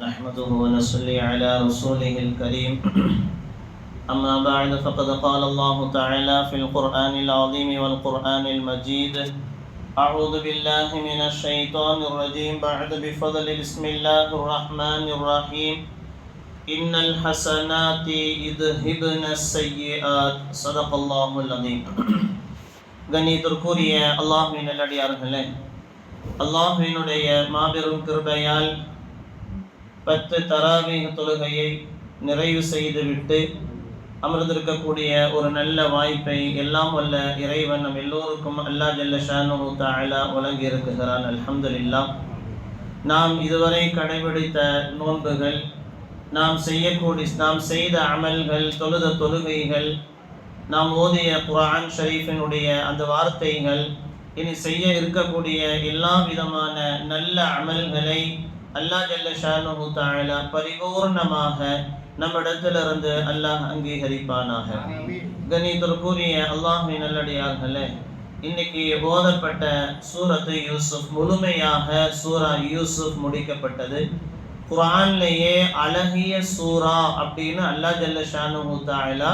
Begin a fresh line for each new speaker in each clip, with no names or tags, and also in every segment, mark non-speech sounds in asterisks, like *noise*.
نحمده ونصلي على رسوله الكريم *clears throat* أما بعد فقد قال الله تعالى في القرآن العظيم والقرآن المجيد أعوذ بالله من الشيطان الرجيم بعد بفضل بسم الله الرحمن الرحيم إن الحسنات يذهبن السيئات صدق الله العظيم கண்ணியத்திற்குரிய அல்லாஹுவின் நல்லடியார்களே அல்லாஹுவினுடைய மாபெரும் கிருபையால் பத்து தராவீக தொழுகையை நிறைவு செய்துவிட்டு அமர்ந்திருக்கக்கூடிய ஒரு நல்ல வாய்ப்பை எல்லாம் வல்ல இறைவன் நம் எல்லோருக்கும் அல்லா ஜல்ல ஷானு தாலா வழங்கி இருக்குகிறான் அலமதுல்லா நாம் இதுவரை கடைபிடித்த நோன்புகள் நாம் செய்யக்கூடிய நாம் செய்த அமல்கள் தொழுத தொழுகைகள் நாம் ஓதிய குரான் ஷரீஃபினுடைய அந்த வார்த்தைகள் இனி செய்ய இருக்கக்கூடிய எல்லா விதமான நல்ல அமல்களை அல்லா ஜல்ல ஷானு தாலா பரிபூர்ணமாக நம்மிடத்திலிருந்து அல்லாஹ் அங்கீகரிப்பானாக. கணிதற்குரிய அல்லாஹின் நல்லடியார்களே இன்னைக்கு ஓதப்பட்ட சூரத்து யூசுப் முழுமையாக சூரா யூசுப் முடிக்கப்பட்டது. குரான்லேயே அழகிய சூரா அப்படின்னு அல்லா ஜல்ல ஷானு தாலா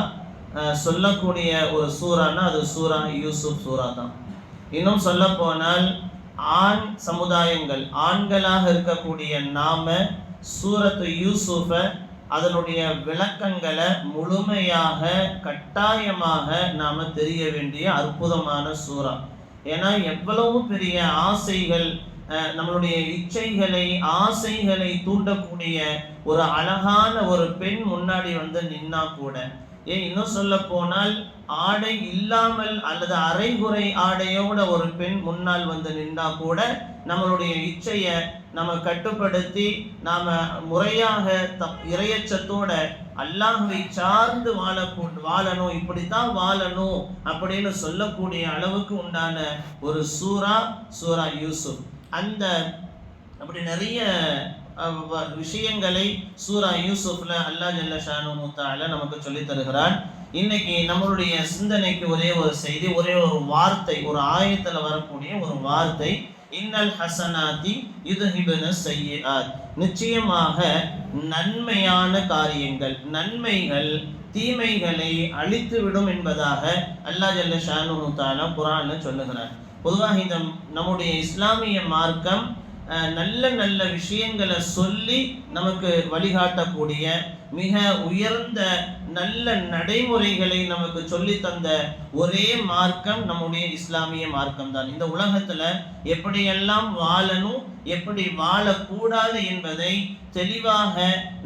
சொல்லக்கூடிய ஒரு சூறானா அது சூரா யூசுப் சூரா தான் இன்னும் சொல்ல போனால் ஆண் சமுதாயங்கள் ஆண்களாக இருக்கக்கூடிய நாம சூரத்து யூசுஃபை அதனுடைய விளக்கங்களை முழுமையாக கட்டாயமாக நாம் தெரிய வேண்டிய அற்புதமான சூறா. ஏன்னா எவ்வளவு பெரிய ஆசைகள் நம்மளுடைய இச்சைகளை ஆசைகளை தூண்டக்கூடிய ஒரு அழகான ஒரு பெண் முன்னாடி வந்து நின்னா கூட. ஏன் இன்னும் சொல்ல போனால் ஆடை இல்லாமல் அல்லது அரைகுறை ஆடையோட ஒரு பெண் முன்னால் வந்து நின்றா கூட நம்மளுடைய இச்சையை நம்ம கட்டுப்படுத்தி நாம முறையாக த இறையச்சத்தோட அல்லாஹுவை சார்ந்து வாழக்கூ வாழணும். இப்படித்தான் வாழணும் அப்படின்னு சொல்லக்கூடிய அளவுக்கு உண்டான ஒரு சூரா சூரா யூசுப். அந்த அப்படி நிறைய விஷயங்களை சூரா யூசுஃப்ல அல்லா ஜல்ல ஷானுமுத்தால நமக்கு சொல்லி தருகிறான். இன்னைக்கு நம்மளுடைய சிந்தனைக்கு ஒரே ஒரு செய்தி ஒரே ஒரு வார்த்தை ஒரு ஆயத்துல வரக்கூடிய ஒரு வார்த்தை இன்னல் ஹசனாதி யுதஹிபன செய்யாத் நிச்சயமாக நன்மையான காரியங்கள் நன்மைகள் தீமைகளை அழித்து விடும் என்பதாக அல்லா ஜல்ல ஷானு தாலா குரான்ல சொல்லுகிறார் பொதுவாக இந்த நம்முடைய இஸ்லாமிய மார்க்கம் நல்ல நல்ல விஷயங்களை சொல்லி நமக்கு வழிகாட்டக்கூடிய மிக உயர்ந்த நல்ல நடைமுறைகளை நமக்கு சொல்லி தந்த ஒரே மார்க்கம் நம்முடைய இஸ்லாமிய மார்க்கம் தான் இந்த உலகத்துல எப்படியெல்லாம் வாழணும் எப்படி வாழக்கூடாது என்பதை தெளிவாக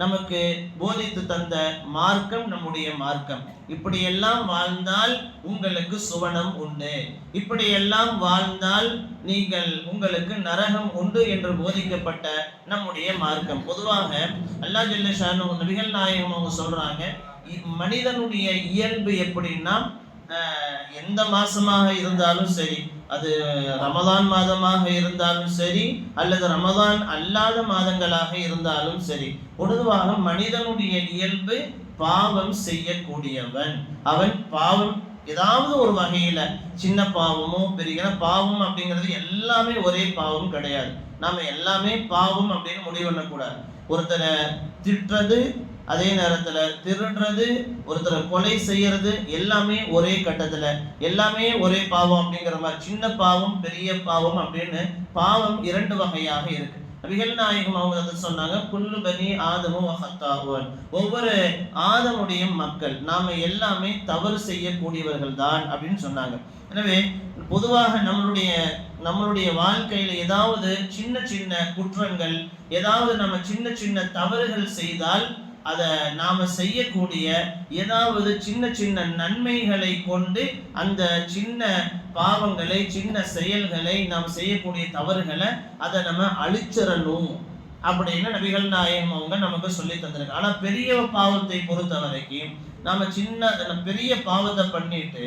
நமக்கு போதித்து தந்த மார்க்கம் நம்முடைய மார்க்கம். இப்படியெல்லாம் வாழ்ந்தால் உங்களுக்கு சுவனம் உண்டு. இப்படியெல்லாம் வாழ்ந்தால் நீங்கள் உங்களுக்கு நரகம் உண்டு என்று போதிக்கப்பட்ட நம்முடைய மார்க்கம். பொதுவாக அல்லா ஜல்ல நபிகள் நாயகம் அவங்க சொல்றாங்க மனிதனுடைய இயல்பு எப்படின்னா எந்த மாசமாக இருந்தாலும் சரி அது ரமதான் மாதமாக இருந்தாலும் சரி அல்லது ரமதான் அல்லாத மாதங்களாக இருந்தாலும் சரி பொதுவாக மனிதனுடைய இயல்பு பாவம் செய்யக்கூடியவன். அவன் பாவம் ஏதாவது ஒரு வகையில சின்ன பாவமோ பெரிய பாவம் அப்படிங்கிறது எல்லாமே ஒரே பாவம் கிடையாது. நாம எல்லாமே பாவம் அப்படின்னு முடிவு பண்ணக்கூடாது. ஒருத்தரை திட்டுறது அதே நேரத்துல திருடுறது ஒருத்தரை கொலை செய்யறது எல்லாமே ஒரே கட்டத்துல எல்லாமே ஒரே பாவம் அப்படிங்கிற மாதிரி சின்ன பாவம் பெரிய பாவம் அப்படின்னு பாவம் இரண்டு வகையாக இருக்கு. நபிகள் நாயகம் அவங்க வந்து சொன்னாங்க குல்லு பனி ஆதமும் ஹத்தாகுவன் ஒவ்வொரு ஆதமுடைய மக்கள் நாம எல்லாமே தவறு செய்யக்கூடியவர்கள் தான் அப்படின்னு சொன்னாங்க. எனவே பொதுவாக நம்மளுடைய நம்மளுடைய வாழ்க்கையில ஏதாவது சின்ன சின்ன குற்றங்கள் ஏதாவது நம்ம சின்ன சின்ன தவறுகள் செய்தால் அதை நாம் செய்யக்கூடிய ஏதாவது சின்ன சின்ன நன்மைகளை கொண்டு அந்த சின்ன பாவங்களை சின்ன செயல்களை நாம் செய்யக்கூடிய தவறுகளை அதை நம்ம அழிச்சிடணும். அப்படின்னு நபிகள் நாயகம் அவங்க நமக்கு சொல்லி தந்திருக்காங்க. ஆனால் பெரிய பாவத்தை பொறுத்த வரைக்கும் நாம் சின்ன பெரிய பாவத்தை பண்ணிட்டு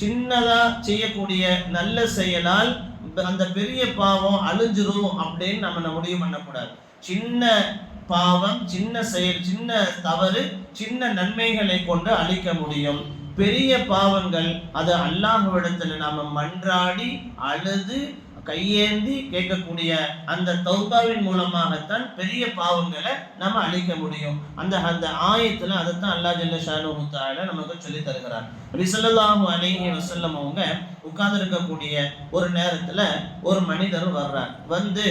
சின்னதாக செய்யக்கூடிய நல்ல செயலால் அந்த பெரிய பாவம் அழிஞ்சிரும் அப்படின்னு நம்ம முடிவு பண்ணக்கூடாது. சின்ன பாவம் சின்ன செயல் சின்ன தவறு சின்ன நன்மைகளை கொண்டு அழிக்க முடியும். பெரிய பாவங்கள் அது அல்லாஹ்விடத்தில் நாம் மன்றாடி அழுது கையேந்தி கேட்கக்கூடிய அந்த தௌபாவின் மூலமாகத்தான் பெரிய பாவங்களை நம்ம அழிக்க முடியும். அந்த அந்த ஆயத்தில் அதைத்தான் அல்லா ஜல்ல ஷானு நமக்கு சொல்லி தருகிறார் ரிசல்லாஹு அலைஹி வசல்லம் அவங்க உட்கார்ந்து இருக்கக்கூடிய ஒரு நேரத்தில் ஒரு மனிதர் வர்றார். வந்து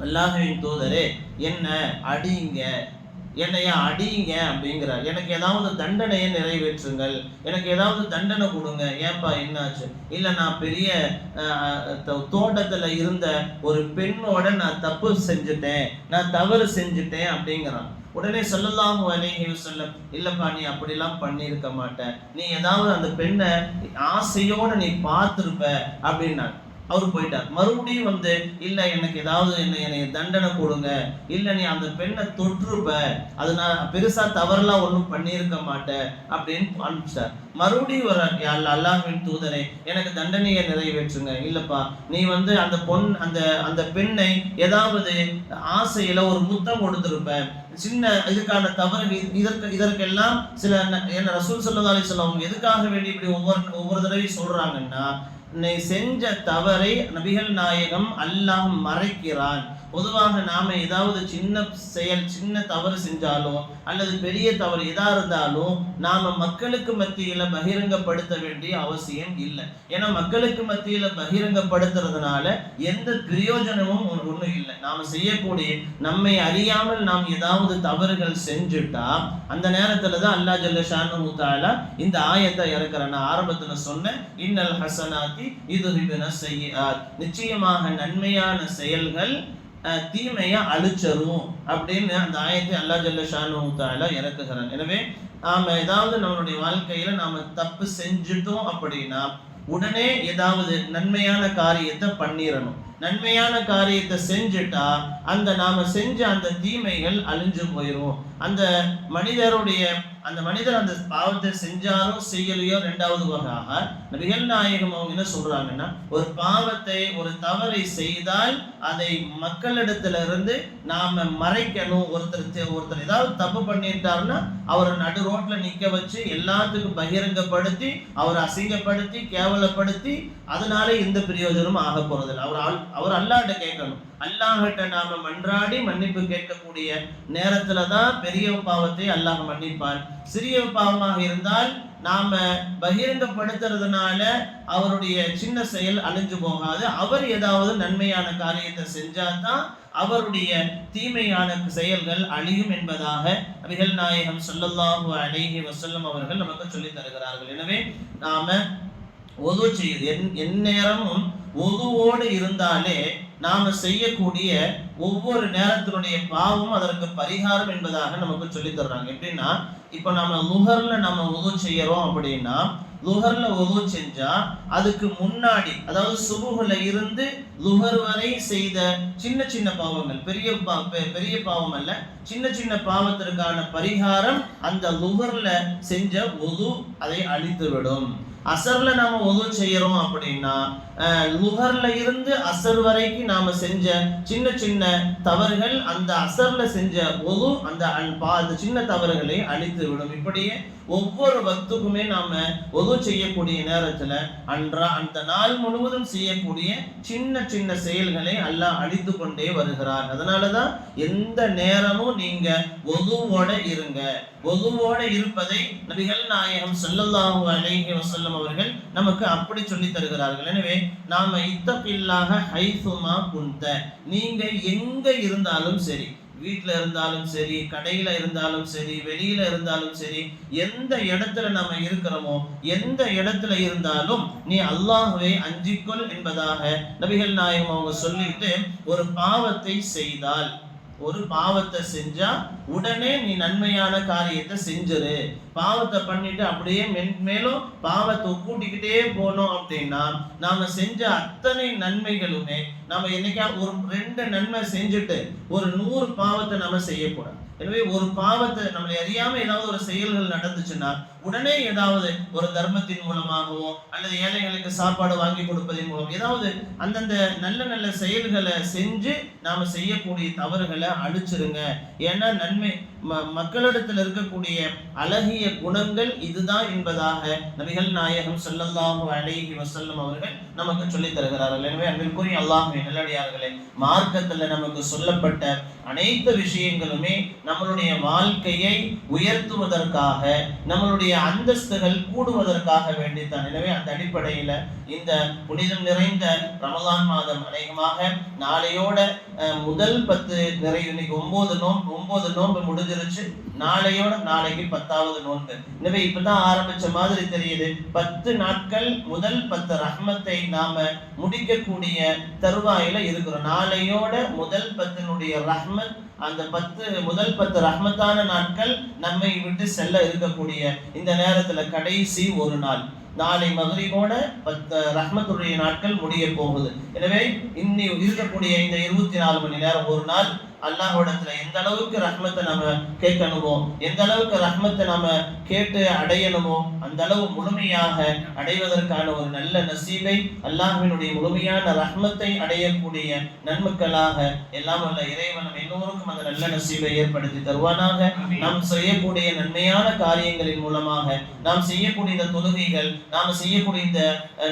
அல்லாஹுவின் தூதரே என்ன அடிங்க என்னையா அடியுங்க அப்படிங்கிறார். எனக்கு ஏதாவது தண்டனையை நிறைவேற்றுங்கள். எனக்கு ஏதாவது தண்டனை கொடுங்க. ஏன்பா என்னாச்சு? இல்லை நான் பெரிய தோட்டத்தில் தோ- இருந்த ஒரு பெண்ணோட நான் தப்பு செஞ்சுட்டேன். நான் தவறு செஞ்சுட்டேன் அப்படிங்கிறான். உடனே சொல்லலாம் அலைஹி வஸல்லம் இல்லைப்பா நீ அப்படிலாம் பண்ணியிருக்க மாட்டேன் நீ ஏதாவது அந்த பெண்ணை ஆசையோடு நீ பார்த்துருப்ப அப்படின்னாங்க அவர் போயிட்டார். மறுபடியும் வந்து இல்லை எனக்கு ஏதாவது என்ன என்னை தண்டனை கொடுங்க. இல்லை நீ அந்த பெண்ணை தொற்றுப்ப. அது நான் பெருசா தவறெல்லாம் ஒன்றும் பண்ணியிருக்க மாட்டேன். அப்படின்னு அனுப்பிச்சார் மறுபடியும் வர்றார் யா அல்லாஹ், தூதனை எனக்கு தண்டனையை நிறைவேற்றுங்க. இல்லப்பா நீ வந்து அந்த பொன் அந்த அந்த பெண்ணை ஏதாவது ஆசையில ஒரு முத்தம் கொடுத்துருப்ப. சின்ன இதுக்கான தவறு இதற்கு இதற்கெல்லாம் சில என்ன ரசூல் சொல்லதாலே அலிஸ்லாம் எதுக்காக வேண்டி இப்படி ஒவ்வொரு ஒவ்வொரு தடவையும் சொல்றாங்கன்னா நீ செஞ்ச தவறை நபிகள் நாயகம் அல்லாஹ் மறைக்கிறான். பொதுவாக நாம் ஏதாவது சின்ன செயல் சின்ன தவறு செஞ்சாலோ அல்லது பெரிய தவறு எதாக இருந்தாலும் நாம் மக்களுக்கு மத்தியில் பகிரங்கப்படுத்த வேண்டிய அவசியம் இல்லை. ஏன்னா மக்களுக்கு மத்தியில் பகிரங்கப்படுத்துறதுனால எந்த பிரயோஜனமும் ஒன்றும் இல்லை. நாம் செய்யக்கூடிய நம்மை அறியாமல் நாம் ஏதாவது தவறுகள் செஞ்சுட்டா அந்த நேரத்தில் தான் அல்லா ஜல்ல ஷானு தாலா இந்த ஆயத்தை இறக்குறேன் நான் ஆரம்பத்தில் சொன்னேன் இன்னல் ஹசனாத்தி இது செய்யாத் நிச்சயமாக நன்மையான செயல்கள் தீமையை அழிச்சரும் அப்படின்னு அந்த ஆயத்தை அல்லா ஜல்ல ஷானுத்தால இறக்குகிறான். எனவே நாம் ஏதாவது நம்மளுடைய வாழ்க்கையில நாம தப்பு செஞ்சுட்டோம் அப்படின்னா உடனே ஏதாவது நன்மையான காரியத்தை பண்ணிடணும். நன்மையான காரியத்தை செஞ்சுட்டா அந்த நாம செஞ்ச அந்த தீமைகள் அழிஞ்சு போயிடும் அந்த மனிதருடைய அந்த மனிதர் அந்த பாவத்தை செஞ்சாலும் செய்யலையோ ரெண்டாவது வகையாக நபிகள் நாயகம் அவங்க என்ன சொல்றாங்கன்னா ஒரு பாவத்தை ஒரு தவறை செய்தால் அதை மக்களிடத்துல இருந்து நாம மறைக்கணும். ஒருத்தர் ஒருத்தர் ஏதாவது தப்பு பண்ணிட்டாருன்னா அவரை நடு ரோட்ல நிக்க வச்சு எல்லாத்துக்கும் பகிரங்கப்படுத்தி அவரை அசிங்கப்படுத்தி கேவலப்படுத்தி அதனால எந்த பிரயோஜனமும் ஆக போறதில்லை. அவர் ஆள் அவர் அல்லாட்ட கேட்கணும். அல்லாஹிட்ட நாம மன்றாடி மன்னிப்பு கேட்கக்கூடிய நேரத்துல தான் பெரிய பாவத்தை அல்லாஹ் மன்னிப்பார். சிறிய பாவமாக இருந்தால் நாம பகிரங்கப்படுத்துறதுனால அவருடைய சின்ன செயல் அழிஞ்சு போகாது. அவர் ஏதாவது நன்மையான காரியத்தை செஞ்சாதான் அவருடைய தீமையான செயல்கள் அழியும் என்பதாக நபிகள் நாயகம் சொல்லல்லாஹு அழகி வசல்லம் அவர்கள் நமக்கு சொல்லித் தருகிறார்கள். எனவே நாம ஒது செய்யுது என் எந்நேரமும் ஒதுவோடு இருந்தாலே நாம் செய்யக்கூடிய ஒவ்வொரு நேரத்தினுடைய பாவம் அதற்கு பரிகாரம் என்பதாக நமக்கு சொல்லி தர்றாங்க. எப்படின்னா இப்போ நம்ம லுகர்ல நம்ம உது செய்யறோம் அப்படின்னா லுகர்ல உது செஞ்சா அதுக்கு முன்னாடி அதாவது சுபுகுல இருந்து லுகர் வரை செய்த சின்ன சின்ன பாவங்கள் பெரிய பா- பெ- பெரிய பாவம் அல்ல சின்ன சின்ன பாவத்திற்கான பரிகாரம் அந்த லுகர்ல செஞ்ச உது அதை அழித்து விடும் அசர்ல நாம உது செய்யறோம் அப்படின்னா அஹ், லுகர்ல இருந்து அசர் வரைக்கும் நாம செஞ்ச சின்ன சின்ன தவறுகள் அந்த அசர்ல செஞ்ச ஒது அந்த அன் பா- அந்த சின்ன தவறுகளை அழித்து விடும். இப்படியே ஒவ்வொரு வக்துக்குமே நாம ஒது செய்யக்கூடிய நேரத்துல அன்றா அந்த நாள் முழுவதும் செய்யக்கூடிய சின்ன சின்ன செயல்களை அல்லாஹ் அழித்து கொண்டே வருகிறார். அதனாலதான் எந்த நேரமும் நீங்க ஒதுவோட இருங்க. ஒதுவோட இருப்பதை நபிகள் நாயகம் ஸல்லல்லாஹு அலைஹி வஸல்லம் அவர்கள் நமக்கு அப்படி சொல்லி தருகிறார்கள். எனவே நாம இத்தப்பில்லாக ஹைசுமா குந்த நீங்க எங்க இருந்தாலும் சரி வீட்டில் இருந்தாலும் சரி கடையில இருந்தாலும் சரி வெளியில இருந்தாலும் சரி எந்த இடத்துல நம்ம இருக்கிறோமோ எந்த இடத்துல இருந்தாலும் நீ அல்லாஹுவை அஞ்சிக்கொள் என்பதாக நபிகள் நாயகம் அவங்க சொல்லிட்டு ஒரு பாவத்தை செய்தால் ஒரு பாவத்தை செஞ்சா உடனே நீ நன்மையான காரியத்தை செஞ்சிரு. பாவத்தை பண்ணிட்டு அப்படியே மென்மேலும் பாவத்தை கூட்டிக்கிட்டே போனோம் அப்படின்னா நாம செஞ்ச அத்தனை நன்மைகளுமே நம்ம என்னைக்கா ஒரு ரெண்டு நன்மை செஞ்சுட்டு ஒரு நூறு பாவத்தை நம்ம செய்யக்கூடாது. எனவே ஒரு பாவத்தை நம்மளை அறியாம ஏதாவது ஒரு செயல்கள் நடந்துச்சுன்னா உடனே ஏதாவது ஒரு தர்மத்தின் மூலமாகவோ அல்லது ஏழைகளுக்கு சாப்பாடு வாங்கி கொடுப்பதன் மூலம் ஏதாவது அந்தந்த நல்ல நல்ல செயல்களை செஞ்சு நாம செய்யக்கூடிய தவறுகளை அழிச்சிருங்க. ஏன்னா நன்மை ம- மக்களிடத்தில் இருக்கக்கூடிய அழகிய குணங்கள் இதுதான் என்பதாக நபிகள் நாயகம் சொல்லல்லாஹு அலைஹி வசல்லம் அவர்கள் நமக்கு சொல்லித் தருகிறார்கள். எனவே அன்பிற்குரிய அல்லாஹ்வின் நல்லடியார்களே மார்க்கத்தில் நமக்கு சொல்லப்பட்ட அனைத்து விஷயங்களுமே நம்மளுடைய வாழ்க்கையை உயர்த்துவதற்காக நம்மளுடைய அந்தஸ்துகள் கூடுவதற்காக வேண்டித்தான். எனவே அந்த அடிப்படையில் இந்த புனிதம் நிறைந்த ரமலான் மாதம் அநேகமாக நாளையோட முதல் பத்து நிறைவு இன்னைக்கு ஒன்பது நோன்பு ஒன்பது நோன்பு முடிஞ்சிருச்சு. நாளையோட நாளைக்கு பத்தாவது நோன்பு. எனவே இப்பதான் ஆரம்பிச்ச மாதிரி தெரியுது. பத்து நாட்கள் முதல் பத்து ரஹ்மத்தை நாம முடிக்கக்கூடிய தருவாயில இருக்கிறோம். நாளையோட முதல் பத்தினுடைய ரஹ்மத் அந்த பத்து முதல் பத்து ரஹ்மத்தான நாட்கள் நம்மை விட்டு செல்ல இருக்கக்கூடிய இந்த நேரத்துல கடைசி ஒரு நாள். நாளை மதுரையோட பத்து ரஹ்மத்துடைய நாட்கள் முடிய போகுது. எனவே இன்னி இருக்கக்கூடிய இந்த இருபத்தி நாலு மணி நேரம் ஒரு நாள் அல்லாஹ்விடத்துல எந்த அளவுக்கு ரஹ்மத்தை நம்ம கேட்கணுமோ எந்த அளவுக்கு ரஹ்மத்தை நம்ம கேட்டு அடையணுமோ அந்த அளவு முழுமையாக அடைவதற்கான ஒரு நல்ல நசீபை அல்லாஹ்வினுடைய முழுமையான ரஹ்மத்தை அடையக்கூடிய நன்மக்களாக எல்லாம் வல்ல இறைவன் எல்லோருக்கும் அந்த நல்ல நசீபை ஏற்படுத்தி தருவானாக. நாம் செய்யக்கூடிய நன்மையான காரியங்களின் மூலமாக நாம் செய்யக்கூடிய இந்த தொழுகைகள் நாம் செய்யக்கூடிய இந்த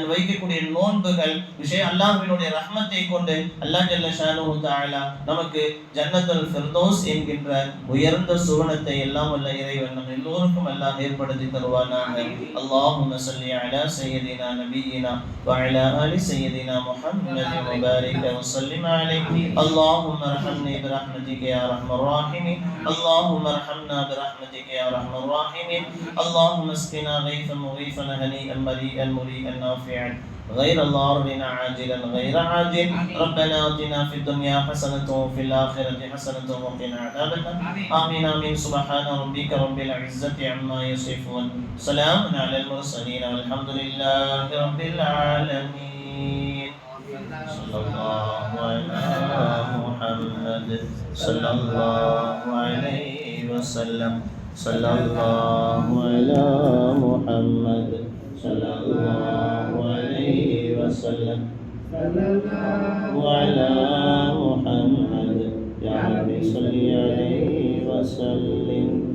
வைக்கக்கூடிய நோன்புகள் விஷயம் அல்லாஹ்வினுடைய ரஹ்மத்தை கொண்டு அல்லாஹ் நமக்கு ஜன்னத்துல் ஃபிர்தௌஸ் என்கின்ற உயர்ந்த சுவனத்தை எல்லாம் வல்ல இறைவன் நம் எல்லோருக்கும் அல்லாஹ் ஏற்படுத்தி தருவானாக அல்லாஹும்ம ஸல்லி அலா சய்யிதினா நபியினா وعلى آل سيدنا محمد وبارك وسلم عليه اللهم ارحمني برحمتك يا ارحم الراحمين اللهم ارحمنا برحمتك يا ارحم الراحمين اللهم اسقنا غيثا مغيثا هنيئا مريئا مريئا نافعا غير ضار عاجلا غير عاجل. ربنا آتنا في الدنيا حسنة وفي الآخرة حسنة وقنا عذاب النار. آمين آمين. سبحان ربك رب العزة عما يصفون. سلام على المرسلين والحمد لله رب العالمين. صلى الله على محمد. صلى الله عليه وسلم. صلى الله على محمد. صلى الله وسلم. وعلى محمد يا رب صل عليه وسلم.